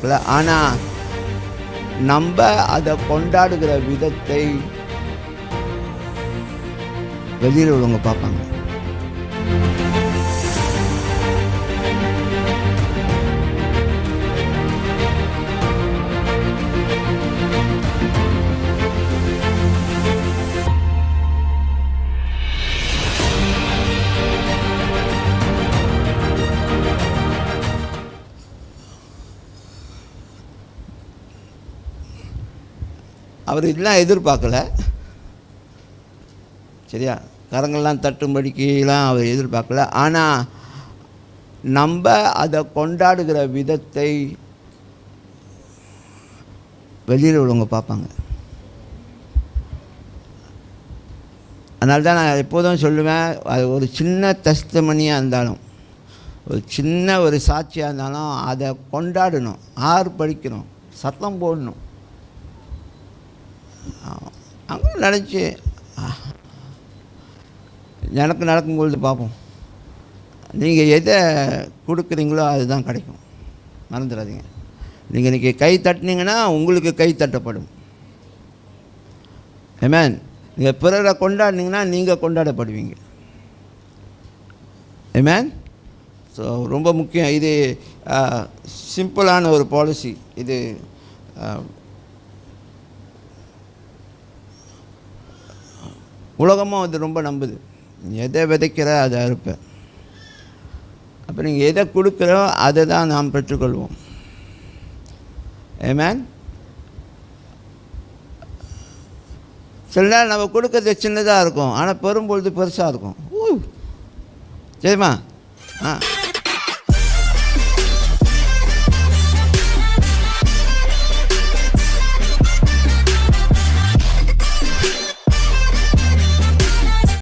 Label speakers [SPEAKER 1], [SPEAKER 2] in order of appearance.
[SPEAKER 1] இருக்குல்ல ஆனால் நம்ம அதை கொண்டாடுகிற விதத்தை வெளியில் உள்ளவங்க பார்ப்பாங்க. அவர் இதெல்லாம் எதிர்பார்க்கல. சரியா? கரங்கள்லாம் தட்டும்படிக்கெலாம் அவர் எதிர்பார்க்கல. ஆனால் நம்ம அதை கொண்டாடுகிற விதத்தை வெளியில் உள்ளவங்க பார்ப்பாங்க. அதனால தான் நான் எப்போதும் சொல்லுவேன் அது ஒரு சின்ன தஸ்தமணியாக இருந்தாலும் ஒரு சின்ன ஒரு சாட்சியாக இருந்தாலும் அதை கொண்டாடணும் ஆறு படிக்கணும் சத்தம் போடணும். அங்கே நினச்சி எனக்கு நடக்கும்பொழுது பார்ப்போம். நீங்கள் எதை கொடுக்குறீங்களோ அதுதான் கிடைக்கும். மறந்துடாதீங்க. நீங்கள் இன்றைக்கி கை தட்டினீங்கன்னா உங்களுக்கு கை தட்டப்படும். ஏமேன் நீங்கள் பிறரை கொண்டாடினீங்கன்னா நீங்கள் கொண்டாடப்படுவீங்க. ஏமேன் ஸோ ரொம்ப முக்கியம். இது சிம்பிளான ஒரு பாலிசி இது உலகமும் அது ரொம்ப நம்புது. எதை விதைக்கிற அதை அறுப்பேன். அப்போ நீங்கள் எதை கொடுக்குறோ அதை தான் நாம் பெற்றுக்கொள்வோம். ஏமேன் சில நேரம் நம்ம கொடுக்கறது சின்னதாக இருக்கும். ஆனால் பெரும்பொழுது பெருசாக இருக்கும். சரிம்மா? ஆ.